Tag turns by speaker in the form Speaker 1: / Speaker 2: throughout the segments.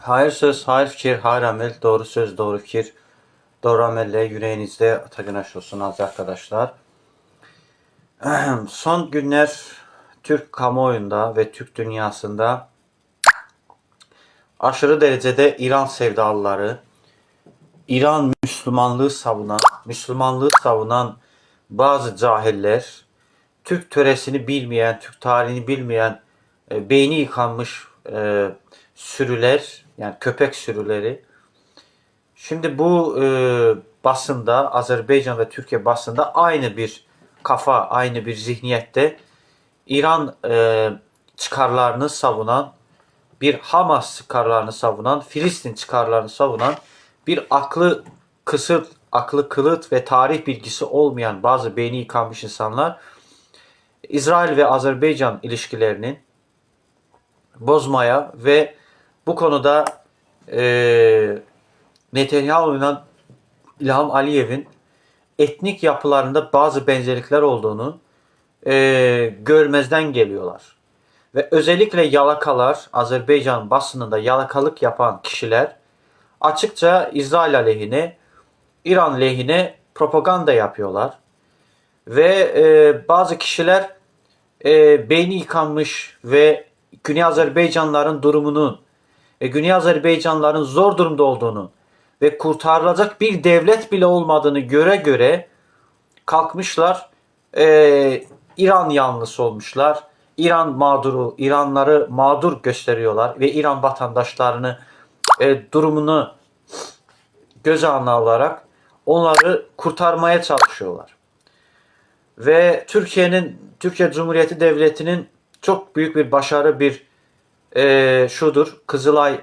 Speaker 1: Hayır söz, hayır fikir, hayır amel, doğru söz, doğru fikir, doğru amelle yüreğinizde Atakan olsun aziz arkadaşlar. Son günler Türk kamuoyunda ve Türk dünyasında aşırı derecede İran sevdalıları, İran Müslümanlığı savunan, Müslümanlığı savunan bazı cahiller, Türk töresini bilmeyen, Türk tarihini bilmeyen, e, beyni yıkanmış e, sürüler, yani köpek sürüleri. Şimdi bu e, basında, Azerbaycan ve Türkiye basında aynı bir kafa, aynı bir zihniyette İran e, çıkarlarını savunan, bir Hamas çıkarlarını savunan, Filistin çıkarlarını savunan bir aklı kısıt, aklı kılıt ve tarih bilgisi olmayan bazı beyni yıkanmış insanlar İsrail ve Azerbaycan ilişkilerinin bozmaya ve bu konuda e, Netanyahu'yla İlham Aliyev'in etnik yapılarında bazı benzerlikler olduğunu e, görmezden geliyorlar. Ve özellikle yalakalar, Azerbaycan basınında yalakalık yapan kişiler açıkça İsrail aleyhine, İran lehine propaganda yapıyorlar. Ve e, bazı kişiler e, beyni yıkanmış ve Güney Azerbaycanlıların durumunun ve Güney Azerbaycanlıların zor durumda olduğunu ve kurtarılacak bir devlet bile olmadığını göre göre kalkmışlar e, İran yanlısı olmuşlar. İran mağduru, İranları mağdur gösteriyorlar ve İran vatandaşlarını e, durumunu göze alarak onları kurtarmaya çalışıyorlar. Ve Türkiye'nin, Türkiye Cumhuriyeti Devleti'nin çok büyük bir başarı bir e, şudur. Kızılay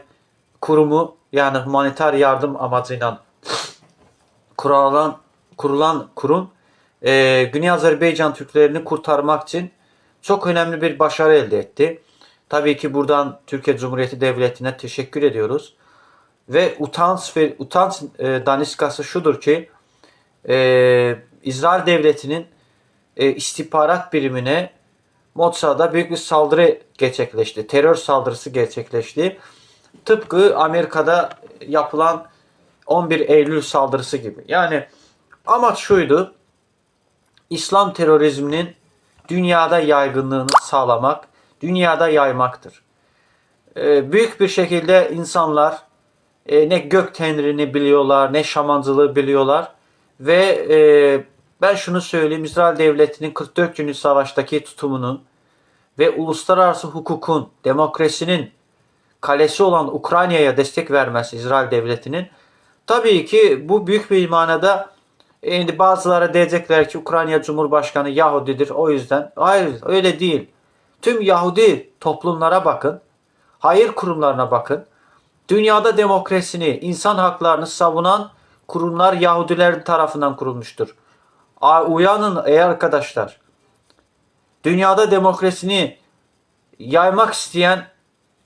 Speaker 1: kurumu yani humanitar yardım amacıyla kurulan, kurulan kurum e, Güney Azerbaycan Türklerini kurtarmak için çok önemli bir başarı elde etti. Tabii ki buradan Türkiye Cumhuriyeti Devleti'ne teşekkür ediyoruz. Ve utanç ve utanç e, daniskası şudur ki e, İsrail Devleti'nin e, istihbarat birimine Mossad'a büyük bir saldırı gerçekleşti. Terör saldırısı gerçekleşti. Tıpkı Amerika'da yapılan 11 Eylül saldırısı gibi. Yani amaç şuydu. İslam terörizminin dünyada yaygınlığını sağlamak, dünyada yaymaktır. Ee, büyük bir şekilde insanlar e, ne gök tenrini biliyorlar, ne şamancılığı biliyorlar ve e, ben şunu söyleyeyim, İsrail Devleti'nin 44 günlük savaştaki tutumunun ve uluslararası hukukun, demokrasinin kalesi olan Ukrayna'ya destek vermesi İsrail Devleti'nin tabii ki bu büyük bir manada şimdi bazıları diyecekler ki Ukrayna Cumhurbaşkanı Yahudidir o yüzden. Hayır öyle değil. Tüm Yahudi toplumlara bakın. Hayır kurumlarına bakın. Dünyada demokrasini, insan haklarını savunan kurumlar Yahudilerin tarafından kurulmuştur. Uyanın ey arkadaşlar. Dünyada demokrasini yaymak isteyen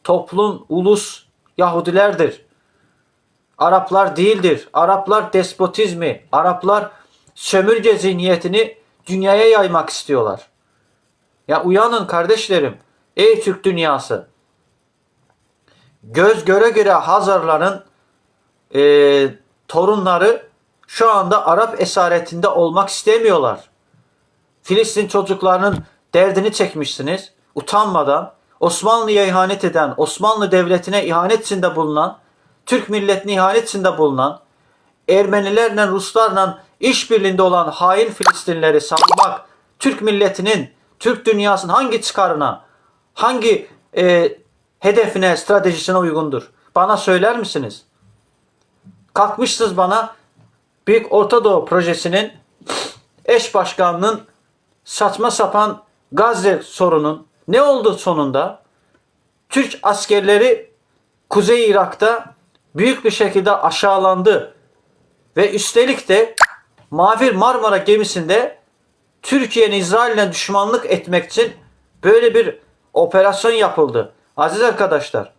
Speaker 1: toplum, ulus Yahudilerdir. Araplar değildir. Araplar despotizmi, Araplar sömürge zihniyetini dünyaya yaymak istiyorlar. Ya uyanın kardeşlerim. Ey Türk dünyası. Göz göre göre Hazarların e, torunları şu anda Arap esaretinde olmak istemiyorlar. Filistin çocuklarının derdini çekmişsiniz. Utanmadan Osmanlı'ya ihanet eden, Osmanlı devletine ihanet içinde bulunan, Türk milletine ihanet içinde bulunan, Ermenilerle, Ruslarla işbirliğinde olan hain Filistinleri savunmak Türk milletinin, Türk dünyasının hangi çıkarına, hangi e, hedefine, stratejisine uygundur? Bana söyler misiniz? Kalkmışsınız bana Büyük Orta Doğu Projesi'nin eş başkanının saçma sapan Gazze sorunun ne oldu sonunda? Türk askerleri Kuzey Irak'ta büyük bir şekilde aşağılandı. Ve üstelik de Mavi Marmara gemisinde Türkiye'nin İsrail'le düşmanlık etmek için böyle bir operasyon yapıldı. Aziz arkadaşlar,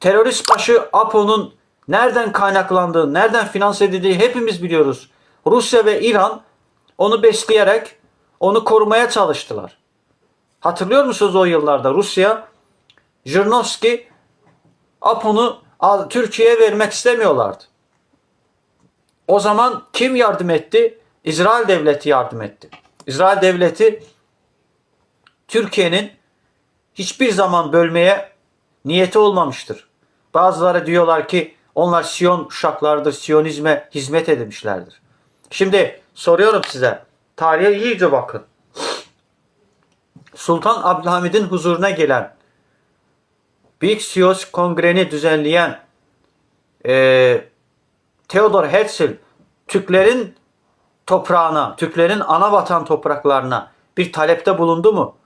Speaker 1: terörist başı APO'nun nereden kaynaklandığı, nereden finanse edildiği hepimiz biliyoruz. Rusya ve İran onu besleyerek onu korumaya çalıştılar. Hatırlıyor musunuz o yıllarda Rusya Jirinovski Apo'nu Türkiye'ye vermek istemiyorlardı. O zaman kim yardım etti? İsrail devleti yardım etti. İsrail devleti Türkiye'nin hiçbir zaman bölmeye niyeti olmamıştır. Bazıları diyorlar ki onlar Siyon uşaklardır, Siyonizme hizmet edmişlerdir. Şimdi soruyorum size, tarihe iyice bakın. Sultan Abdülhamid'in huzuruna gelen, Büyük Siyos Kongreni düzenleyen eee Theodor Herzl Türklerin toprağına, Türklerin ana vatan topraklarına bir talepte bulundu mu?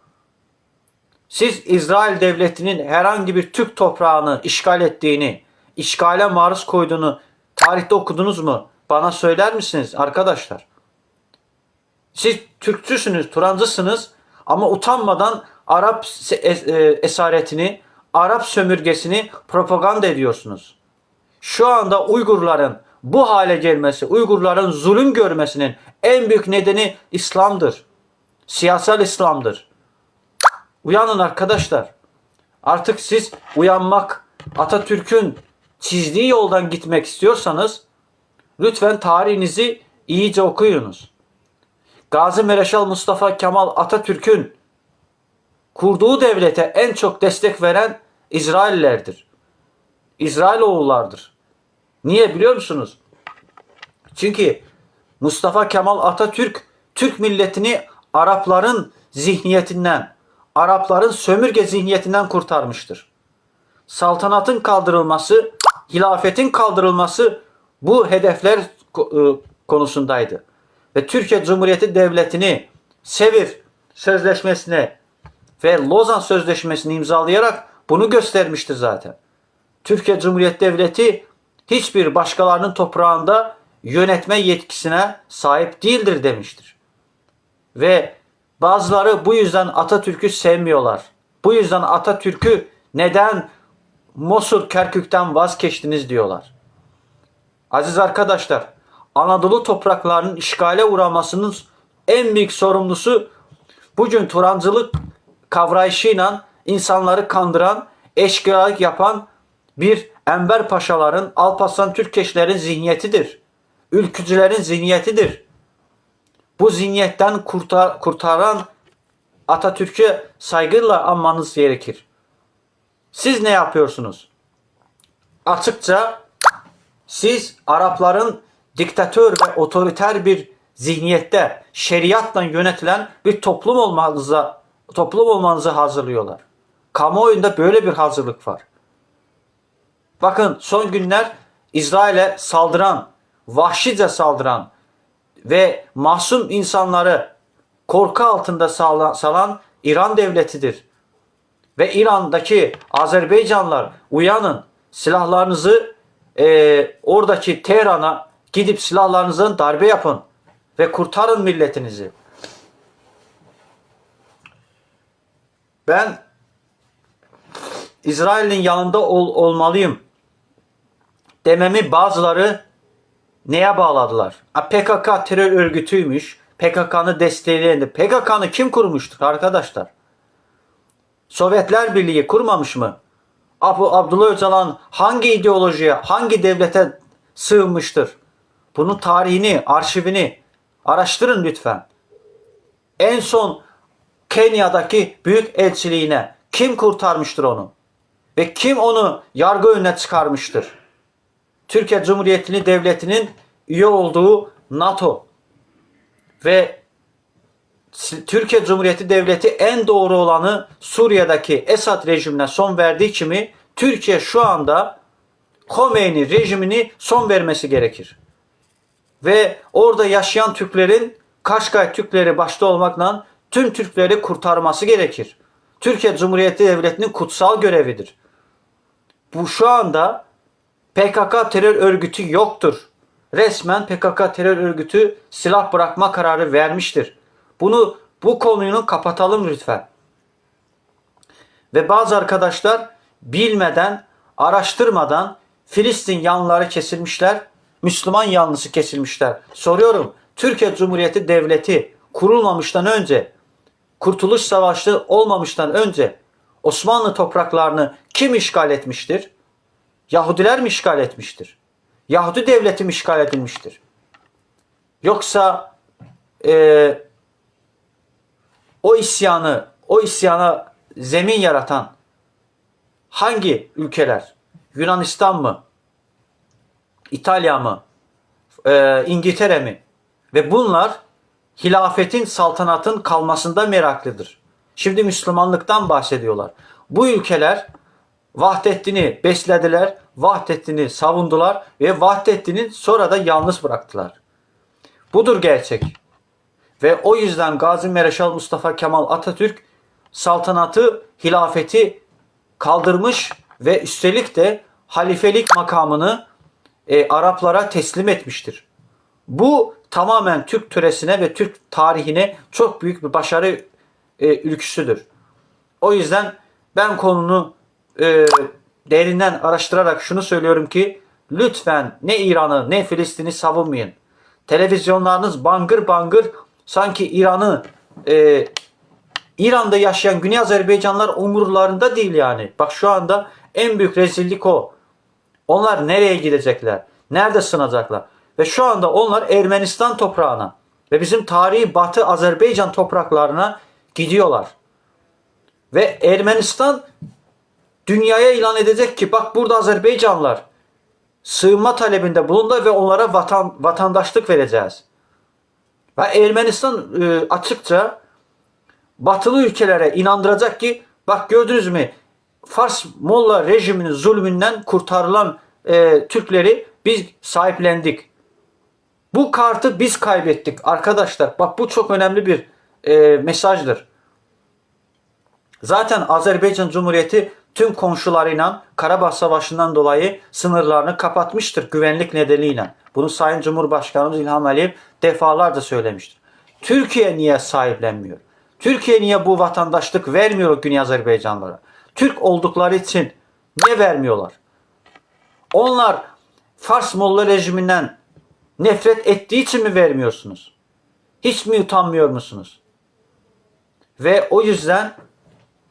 Speaker 1: Siz İsrail devletinin herhangi bir Türk toprağını işgal ettiğini, işgale maruz koyduğunu tarihte okudunuz mu? Bana söyler misiniz arkadaşlar? Siz Türkçüsünüz, Turancısınız ama utanmadan Arap e, esaretini, Arap sömürgesini propaganda ediyorsunuz. Şu anda Uygurların bu hale gelmesi, Uygurların zulüm görmesinin en büyük nedeni İslam'dır. Siyasal İslam'dır. Uyanın arkadaşlar. Artık siz uyanmak, Atatürk'ün çizdiği yoldan gitmek istiyorsanız lütfen tarihinizi iyice okuyunuz. Gazi Mereşal Mustafa Kemal Atatürk'ün kurduğu devlete en çok destek veren İsraillerdir. İsrailoğullardır. Niye biliyor musunuz? Çünkü Mustafa Kemal Atatürk Türk milletini Arapların zihniyetinden, Arapların sömürge zihniyetinden kurtarmıştır. Saltanatın kaldırılması, hilafetin kaldırılması bu hedefler e, konusundaydı. Ve Türkiye Cumhuriyeti Devleti'ni Sevir Sözleşmesi'ne ve Lozan Sözleşmesi'ni imzalayarak bunu göstermiştir zaten. Türkiye Cumhuriyeti Devleti hiçbir başkalarının toprağında yönetme yetkisine sahip değildir demiştir. Ve bazıları bu yüzden Atatürk'ü sevmiyorlar. Bu yüzden Atatürk'ü neden Mosul Kerkük'ten vazgeçtiniz diyorlar. Aziz arkadaşlar, Anadolu topraklarının işgale uğramasının en büyük sorumlusu bugün Turancılık kavrayışıyla insanları kandıran, eşkıyalık yapan bir Enver Paşaların, Alparslan Türkeşlerin zihniyetidir. Ülkücülerin zihniyetidir. Bu zihniyetten kurtar, kurtaran Atatürk'e saygıyla anmanız gerekir. Siz ne yapıyorsunuz? Açıkça siz Arapların diktatör ve otoriter bir zihniyette şeriatla yönetilen bir toplum olmanıza toplum olmanızı hazırlıyorlar. Kamuoyunda böyle bir hazırlık var. Bakın son günler İsrail'e saldıran, vahşice saldıran ve masum insanları korku altında salan, İran devletidir. Ve İran'daki Azerbaycanlar uyanın silahlarınızı eee, oradaki Tehran'a gidip silahlarınızdan darbe yapın ve kurtarın milletinizi. Ben İsrail'in yanında ol- olmalıyım dememi bazıları neye bağladılar? Ha, PKK terör örgütüymüş. PKK'nı destekleyen de. PKK'nı kim kurmuştur arkadaşlar? Sovyetler Birliği kurmamış mı? Abdullah Öcalan hangi ideolojiye, hangi devlete sığınmıştır? Bunun tarihini, arşivini araştırın lütfen. En son Kenya'daki büyük elçiliğine kim kurtarmıştır onu? Ve kim onu yargı önüne çıkarmıştır? Türkiye Cumhuriyeti Devleti'nin üye olduğu NATO ve Türkiye Cumhuriyeti Devleti en doğru olanı Suriye'deki Esad rejimine son verdiği kimi Türkiye şu anda Khomeini rejimini son vermesi gerekir. Ve orada yaşayan Türklerin Kaşkay Türkleri başta olmakla tüm Türkleri kurtarması gerekir. Türkiye Cumhuriyeti Devleti'nin kutsal görevidir. Bu şu anda PKK terör örgütü yoktur. Resmen PKK terör örgütü silah bırakma kararı vermiştir. Bunu bu konuyu kapatalım lütfen. Ve bazı arkadaşlar bilmeden, araştırmadan Filistin yanları kesilmişler, Müslüman yanlısı kesilmişler. Soruyorum, Türkiye Cumhuriyeti Devleti kurulmamıştan önce, Kurtuluş Savaşı olmamıştan önce Osmanlı topraklarını kim işgal etmiştir? Yahudiler mi işgal etmiştir? Yahudi devleti mi işgal edilmiştir? Yoksa e, o isyanı, o isyana zemin yaratan hangi ülkeler? Yunanistan mı? İtalya mı? e, İngiltere mi? Ve bunlar hilafetin, saltanatın kalmasında meraklıdır. Şimdi Müslümanlıktan bahsediyorlar. Bu ülkeler Vahdettin'i beslediler, Vahdettin'i savundular ve Vahdettin'i sonra da yalnız bıraktılar. Budur gerçek. Ve o yüzden Gazi Mereşal Mustafa Kemal Atatürk saltanatı, hilafeti kaldırmış ve üstelik de halifelik makamını e, Araplara teslim etmiştir. Bu tamamen Türk töresine ve Türk tarihine çok büyük bir başarı e, ülküsüdür. O yüzden ben konunu e, derinden araştırarak şunu söylüyorum ki lütfen ne İran'ı ne Filistin'i savunmayın. Televizyonlarınız bangır bangır sanki İran'ı e, İran'da yaşayan Güney Azerbaycanlar umurlarında değil yani. Bak şu anda en büyük rezillik o. Onlar nereye gidecekler? Nerede sınacaklar? Ve şu anda onlar Ermenistan toprağına ve bizim tarihi Batı Azerbaycan topraklarına gidiyorlar. Ve Ermenistan dünyaya ilan edecek ki bak burada Azerbaycanlılar sığınma talebinde bulundu ve onlara vatan, vatandaşlık vereceğiz. Ve Ermenistan e, açıkça batılı ülkelere inandıracak ki bak gördünüz mü Fars Molla rejiminin zulmünden kurtarılan e, Türkleri biz sahiplendik. Bu kartı biz kaybettik arkadaşlar. Bak bu çok önemli bir e, mesajdır. Zaten Azerbaycan Cumhuriyeti tüm komşularıyla Karabağ Savaşı'ndan dolayı sınırlarını kapatmıştır güvenlik nedeniyle. Bunu Sayın Cumhurbaşkanımız İlham Aliyev defalarca söylemiştir. Türkiye niye sahiplenmiyor? Türkiye niye bu vatandaşlık vermiyor o Güney Azerbaycanlara? Türk oldukları için niye vermiyorlar? Onlar Fars Molla rejiminden nefret ettiği için mi vermiyorsunuz? Hiç mi utanmıyor musunuz? Ve o yüzden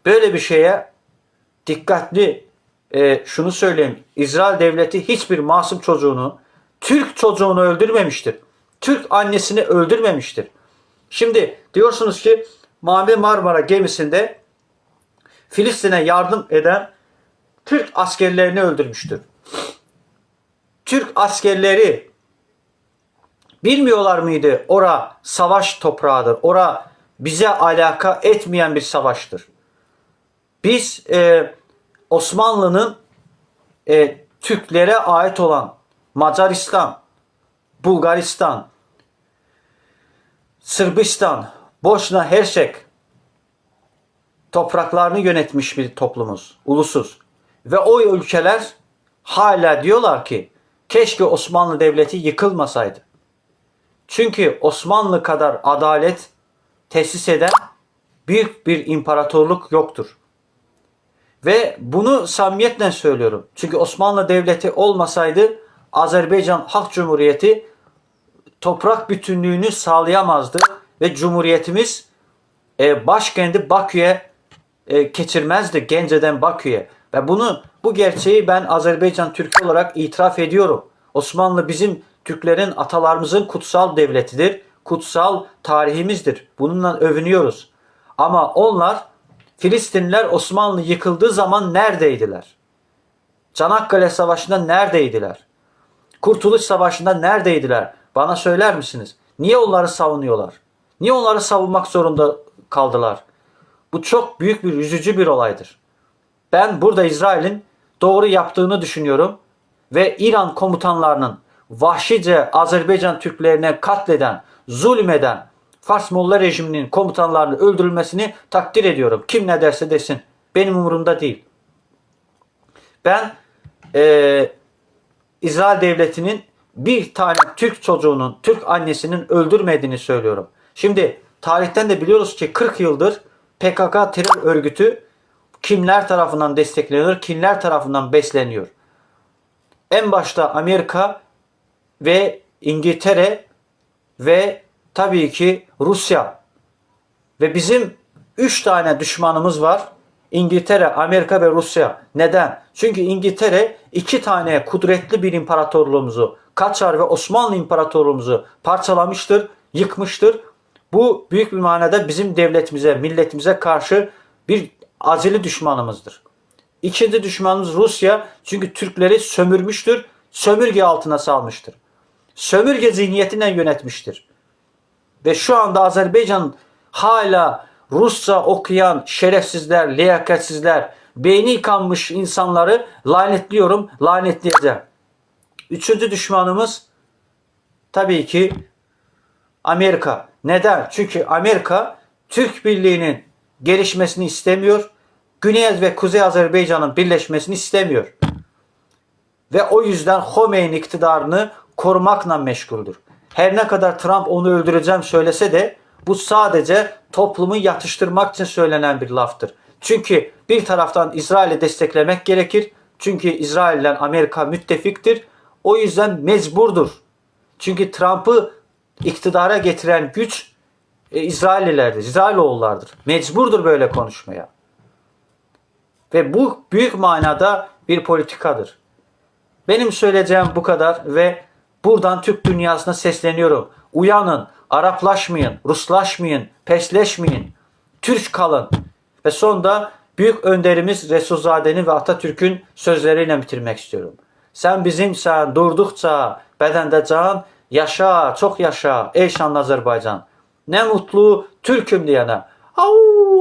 Speaker 1: böyle bir şeye dikkatli e, şunu söyleyeyim. İsrail devleti hiçbir masum çocuğunu, Türk çocuğunu öldürmemiştir. Türk annesini öldürmemiştir. Şimdi diyorsunuz ki Mavi Marmara gemisinde Filistin'e yardım eden Türk askerlerini öldürmüştür. Türk askerleri bilmiyorlar mıydı? Ora savaş toprağıdır. Ora bize alaka etmeyen bir savaştır. Biz e, Osmanlı'nın e, Türklere ait olan Macaristan, Bulgaristan, Sırbistan, Bosna Hersek topraklarını yönetmiş bir toplumuz, ulusuz. Ve o ülkeler hala diyorlar ki keşke Osmanlı Devleti yıkılmasaydı. Çünkü Osmanlı kadar adalet tesis eden büyük bir imparatorluk yoktur. Ve bunu samimiyetle söylüyorum. Çünkü Osmanlı Devleti olmasaydı Azerbaycan Halk Cumhuriyeti toprak bütünlüğünü sağlayamazdı ve Cumhuriyetimiz e, başkenti Bakü'ye e, geçirmezdi Gence'den Bakü'ye. Ve bunu bu gerçeği ben Azerbaycan Türk'ü olarak itiraf ediyorum. Osmanlı bizim Türklerin atalarımızın kutsal devletidir. Kutsal tarihimizdir. Bununla övünüyoruz. Ama onlar Filistinliler Osmanlı yıkıldığı zaman neredeydiler? Çanakkale Savaşı'nda neredeydiler? Kurtuluş Savaşı'nda neredeydiler? Bana söyler misiniz? Niye onları savunuyorlar? Niye onları savunmak zorunda kaldılar? Bu çok büyük bir üzücü bir olaydır. Ben burada İsrail'in doğru yaptığını düşünüyorum ve İran komutanlarının vahşice Azerbaycan Türklerine katleden, zulmeden Fars Molla rejiminin komutanlarının öldürülmesini takdir ediyorum. Kim ne derse desin. Benim umurumda değil. Ben e, İsrail devletinin bir tane Türk çocuğunun, Türk annesinin öldürmediğini söylüyorum. Şimdi tarihten de biliyoruz ki 40 yıldır PKK terör örgütü kimler tarafından destekleniyor, kimler tarafından besleniyor. En başta Amerika ve İngiltere ve tabii ki Rusya ve bizim üç tane düşmanımız var. İngiltere, Amerika ve Rusya. Neden? Çünkü İngiltere iki tane kudretli bir imparatorluğumuzu, Kaçar ve Osmanlı İmparatorluğumuzu parçalamıştır, yıkmıştır. Bu büyük bir manada bizim devletimize, milletimize karşı bir acili düşmanımızdır. İkinci düşmanımız Rusya çünkü Türkleri sömürmüştür, sömürge altına salmıştır. Sömürge zihniyetinden yönetmiştir. Ve şu anda Azerbaycan hala Rusça okuyan şerefsizler, liyakatsizler, beyni yıkanmış insanları lanetliyorum, lanetleyeceğim. Üçüncü düşmanımız tabii ki Amerika. Neden? Çünkü Amerika Türk Birliği'nin gelişmesini istemiyor. Güney ve Kuzey Azerbaycan'ın birleşmesini istemiyor. Ve o yüzden Khomeini iktidarını korumakla meşguldür. Her ne kadar Trump onu öldüreceğim söylese de bu sadece toplumu yatıştırmak için söylenen bir laftır. Çünkü bir taraftan İsrail'i desteklemek gerekir. Çünkü İsrail ile Amerika müttefiktir. O yüzden mecburdur. Çünkü Trump'ı iktidara getiren güç e, İsraillilerdir, İsrailoğullardır. Mecburdur böyle konuşmaya. Ve bu büyük manada bir politikadır. Benim söyleyeceğim bu kadar ve buradan Türk dünyasına sesleniyorum. Uyanın, Araplaşmayın, Ruslaşmayın, Pesleşmeyin. Türk kalın. Ve sonunda büyük önderimiz Resulzade'nin ve Atatürk'ün sözleriyle bitirmek istiyorum. Sen bizimsen durdukça bedende can, yaşa, çok yaşa ey şanlı Azerbaycan. Ne mutlu Türk'üm diyene. Au!